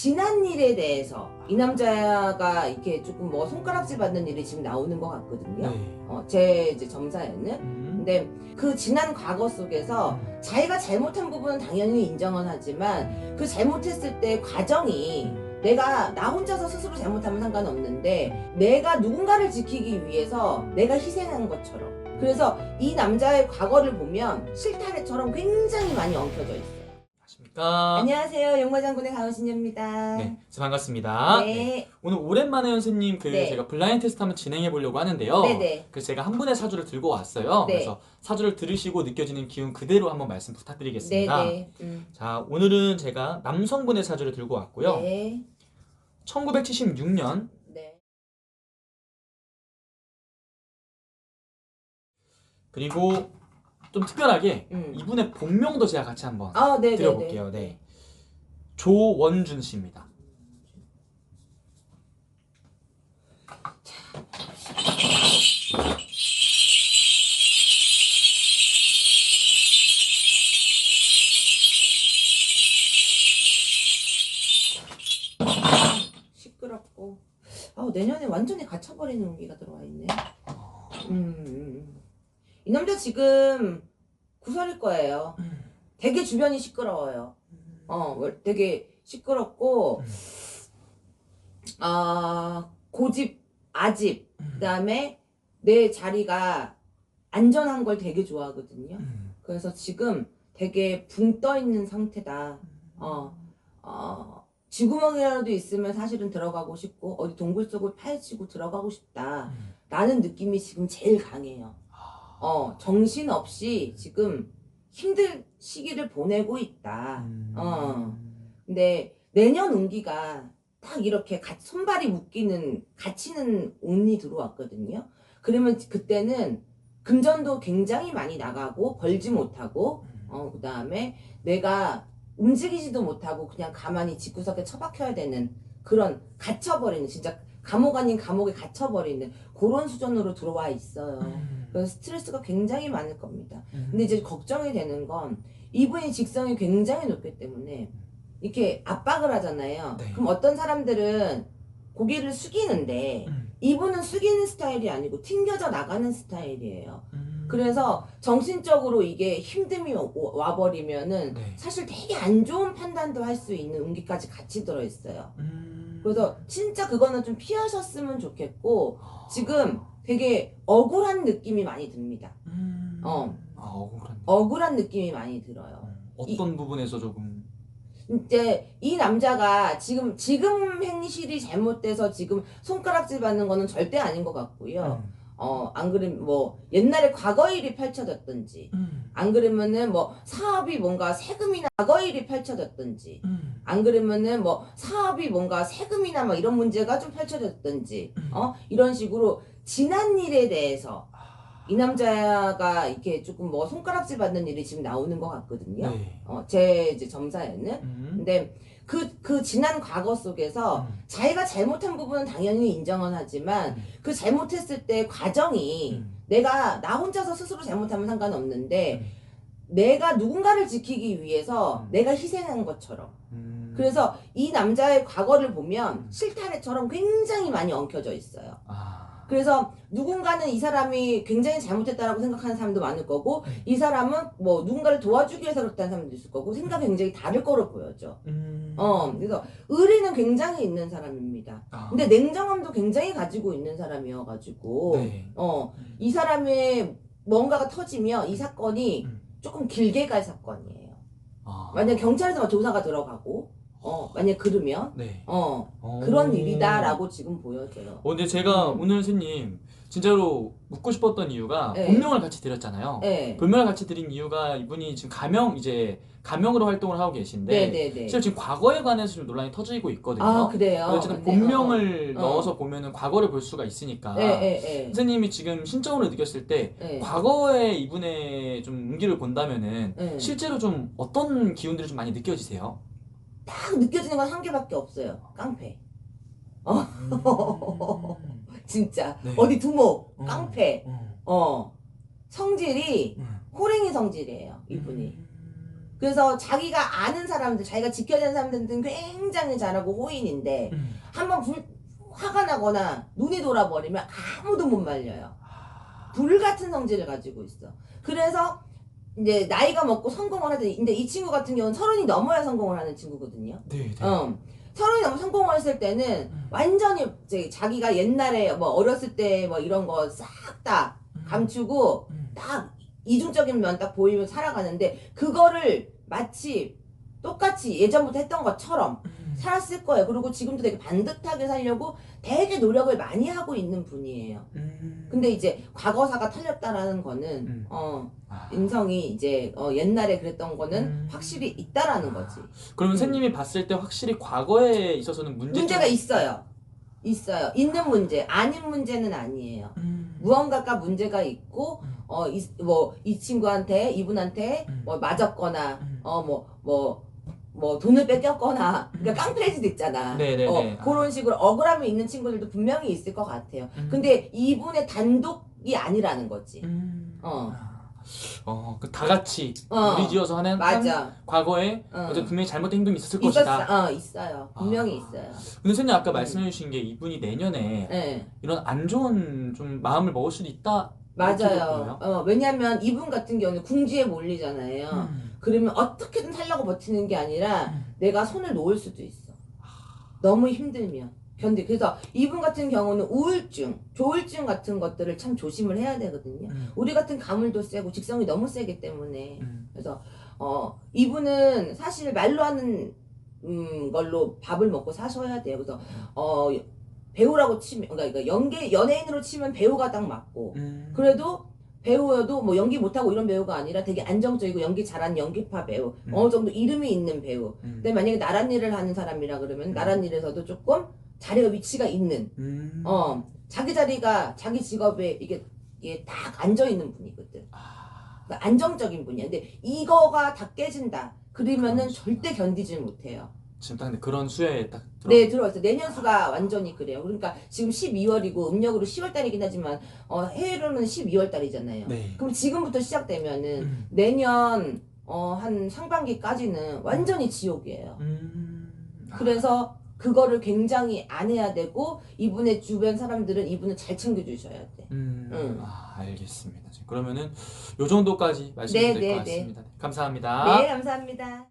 지난 일에 대해서 이 남자가 이렇게 조금 뭐 손가락질 받는 일이 지금 나오는 것 같거든요. 네. 어, 제 이제 점사에는. 음. 근데 그 지난 과거 속에서 음. 자기가 잘못한 부분은 당연히 인정은 하지만 그 잘못했을 때 과정이 음. 내가 나 혼자서 스스로 잘못하면 상관없는데 내가 누군가를 지키기 위해서 내가 희생한 것처럼 그래서 이 남자의 과거를 보면 실타래처럼 굉장히 많이 엉켜져 있어요. 안녕하십니까. 안녕하세요. 용마장군의 가오신입니다. 네, 저 반갑습니다. 네. 네. 오늘 오랜만에 선생님 그 네. 제가 블라인드 테스트 한번 진행해 보려고 하는데요. 네네. 그래서 제가 한 분의 사주를 들고 왔어요. 네. 그래서 사주를 들으시고 느껴지는 기운 그대로 한번 말씀 부탁드리겠습니다. 네네. 음. 자, 오늘은 제가 남성분의 사주를 들고 왔고요. 네. 1976년 네. 그리고 좀 특별하게 음. 이분의 본명도 제가 같이 한번 아, 네네네. 드려볼게요. 네. 조원준 씨입니다. 시끄럽고. 아, 내년에 완전히 갇혀버리는 운기가 들어와 있네. 음, 음, 음. 이 남자 지금 구설일 거예요. 되게 주변이 시끄러워요. 어, 월- 되게 시끄럽고, 음. 아, 고집, 아집, 그 다음에 내 자리가 안전한 걸 되게 좋아하거든요. 음. 그래서 지금 되게 붕 떠 있는 상태다. 어, 어, 쥐구멍이라도 있으면 사실은 들어가고 싶고, 어디 동굴 속을 파헤치고 들어가고 싶다. 음. 라는 느낌이 지금 제일 강해요. 어, 정신없이 지금 힘든 시기를 보내고 있다. 음. 어. 근데 내년 운기가 딱 이렇게 가- 손발이 묶이는, 갇히는 운이 들어왔거든요. 그러면 그때는 금전도 굉장히 많이 나가고 벌지 못하고, 음. 어, 그 다음에 내가 움직이지도 못하고 그냥 가만히 집구석에 처박혀야 되는 그런 갇혀버리는, 진짜 감옥 아닌 감옥에 갇혀버리는 그런 수준으로 들어와 있어요. 음. 그래서 스트레스가 굉장히 많을 겁니다. 음. 근데 이제 걱정이 되는 건 이분이 직성이 굉장히 높기 때문에 이렇게 압박을 하잖아요. 네. 그럼 어떤 사람들은 고개를 숙이는데 음. 이분은 숙이는 스타일이 아니고 튕겨져 나가는 스타일이에요. 음. 그래서 정신적으로 이게 힘듦이 오- 와버리면은 네. 사실 되게 안 좋은 판단도 할 수 있는 운기까지 같이 들어있어요. 음. 그래서 진짜 그거는 좀 피하셨으면 좋겠고 아. 지금 되게 억울한 느낌이 많이 듭니다. 음. 어. 아, 억울한. 억울한 느낌이 많이 들어요. 어, 어떤 부분에서 조금 이제 이 남자가 지금 지금 행실이 잘못돼서 지금 손가락질 받는 거는 절대 아닌 것 같고요. 음. 어안 그러면 뭐 옛날에 과거 일이 펼쳐졌든지 음. 안 그러면은 뭐 사업이 뭔가 세금이나 과거 일이 펼쳐졌든지 음. 안 그러면은 뭐 사업이 뭔가 세금이나 뭐 이런 문제가 좀 펼쳐졌든지 음. 어 이런 식으로 지난 일에 대해서 아. 이 남자가 이렇게 조금 뭐 손가락질 받는 일이 지금 나오는 것 같거든요. 네. 어, 제 이제 점사에는. 음. 근데 그, 그 지난 과거 속에서 음. 자기가 잘못한 부분은 당연히 인정은 하지만 음. 그 잘못했을 때 과정이 음. 내가 나 혼자서 스스로 잘못하면 상관없는데 음. 내가 누군가를 지키기 위해서 음. 내가 희생한 것처럼. 음. 그래서 이 남자의 과거를 보면 음. 실타래처럼 굉장히 많이 엉켜져 있어요. 아. 그래서 누군가는 이 사람이 굉장히 잘못했다라고 생각하는 사람도 많을 거고 음. 이 사람은 뭐 누군가를 도와주기 위해서 그렇다는 사람도 있을 거고 생각이 굉장히 다를 거로 보여져. 음. 어, 그래서 의리는 굉장히 있는 사람입니다. 아. 근데 냉정함도 굉장히 가지고 있는 사람이어가지고 네. 어, 음. 이 사람의 뭔가가 터지면 이 사건이 음. 조금 길게 갈 사건이에요. 아. 만약 경찰에서 막 조사가 들어가고 어, 만약 그러면 네. 어, 어. 그런 일이다라고 지금 보여져요. 어, 근데 제가 음. 오늘 선생님 진짜로 묻고 싶었던 이유가 네. 본명을 같이 드렸잖아요. 네. 본명을 같이 드린 이유가 이분이 지금 가명 이제 가명으로 활동을 하고 계신데 네 네 네. 실제 지금 과거에 관해서 좀 논란이 터지고 있거든요. 아 그래요. 어쨌든 네, 본명을 어, 어. 넣어서 보면은 과거를 볼 수가 있으니까 네, 네, 네. 선생님이 지금 신적으로 느꼈을 때 네. 과거에 이분의 좀 운기를 본다면은 네. 실제로 좀 어떤 기운들이 좀 많이 느껴지세요? 딱 느껴지는 건 한 개밖에 없어요. 깡패. 음. 진짜 네. 어디 두목, 음. 깡패. 음. 어 성질이 음. 호랭이 성질이에요. 이분이. 음. 그래서 자기가 아는 사람들, 자기가 지켜야 되는 사람들은 굉장히 잘하고 호인인데 음. 한번 불 화가 나거나 눈이 돌아버리면 아무도 못 말려요. 아. 불 같은 성질을 가지고 있어. 그래서 이제 나이가 먹고 성공을 하더니 근데 이 친구 같은 경우는 서른이 넘어야 성공을 하는 친구거든요. 네, 네. 어. 서른이 넘어 성공을 했을 때는 음. 완전히 이제 자기가 옛날에 뭐 어렸을 때 뭐 이런 거 싹다 음. 감추고 음. 딱 이중적인 면 딱 보이면서 살아가는데 그거를 마치 똑같이 예전부터 했던 것처럼 음. 살았을 거예요. 그리고 지금도 되게 반듯하게 살려고 되게 노력을 많이 하고 있는 분이에요. 음. 근데 이제 과거사가 틀렸다라는 거는 음. 어 아. 인성이 이제 어, 옛날에 그랬던 거는 음. 확실히 있다라는 거지. 그러면 음. 쌤님이 봤을 때 확실히 과거에 있어서는 문제 문제가 있어요. 있어요. 있는 문제, 아닌 문제는 아니에요. 음. 무언가가 문제가 있고 음. 어뭐이 친구한테 이분한테 음. 뭐 맞았거나 음. 어뭐뭐 뭐 돈을 뺏겼거나 그러니까 음. 깡패일 수도 있잖아. 네네네. 어, 그런 식으로 억울함이 있는 친구들도 분명히 있을 것 같아요. 음. 근데 이분의 단독이 아니라는 거지. 음. 어. 어, 그 다 같이 어. 무리지어서 하는 한 맞아. 과거에 어. 어떤 분명히 잘못된 행동이 있었을 있었어. 것이다. 어, 있어요. 분명히 아. 있어요. 근데 선생님 아까 말씀해 주신 게 이분이 내년에 네. 이런 안 좋은 좀 마음을 먹을 수도 있다. 맞아요. 어, 왜냐면 이분 같은 경우는 궁지에 몰리잖아요. 음. 그러면 어떻게든 살려고 버티는 게 아니라 음. 내가 손을 놓을 수도 있어. 너무 힘들면. 견디. 그래서 이분 같은 경우는 우울증, 조울증 같은 것들을 참 조심을 해야 되거든요. 음. 우리 같은 가물도 세고 직성이 너무 세기 때문에. 음. 그래서 어 이분은 사실 말로 하는 음 걸로 밥을 먹고 사셔야 돼요. 그래서 어 배우라고 치면 그러니까 연기 연예인으로 치면 배우가 딱 맞고 음. 그래도 배우여도 뭐 연기 못하고 이런 배우가 아니라 되게 안정적이고 연기 잘하는 연기파 배우 음. 어느 정도 이름이 있는 배우 음. 근데 만약에 나란 일을 하는 사람이라 그러면 음. 나란 일에서도 조금 자리가 위치가 있는 음. 어 자기 자리가 자기 직업에 이게 이게 딱 앉아 있는 분이거든 아. 그러니까 안정적인 분이야 근데 이거가 다 깨진다 그러면은 그렇죠. 절대 견디질 못해요 지금 딱 근데 그런 수야에 딱 들어. 네 들어왔어요 내년 수가 완전히 그래요 그러니까 지금 12월이고 음력으로 10월 달이긴 하지만 어 해외로는 12월 달이잖아요 네. 그럼 지금부터 시작되면은 음. 내년 어, 한 상반기까지는 완전히 지옥이에요. 음. 아. 그래서 그거를 굉장히 안 해야 되고 이분의 주변 사람들은 이분을 잘 챙겨주셔야 돼. 음. 응. 아, 알겠습니다. 그러면은 요 정도까지 말씀드릴 네, 것 네, 네. 같습니다. 감사합니다. 네, 감사합니다.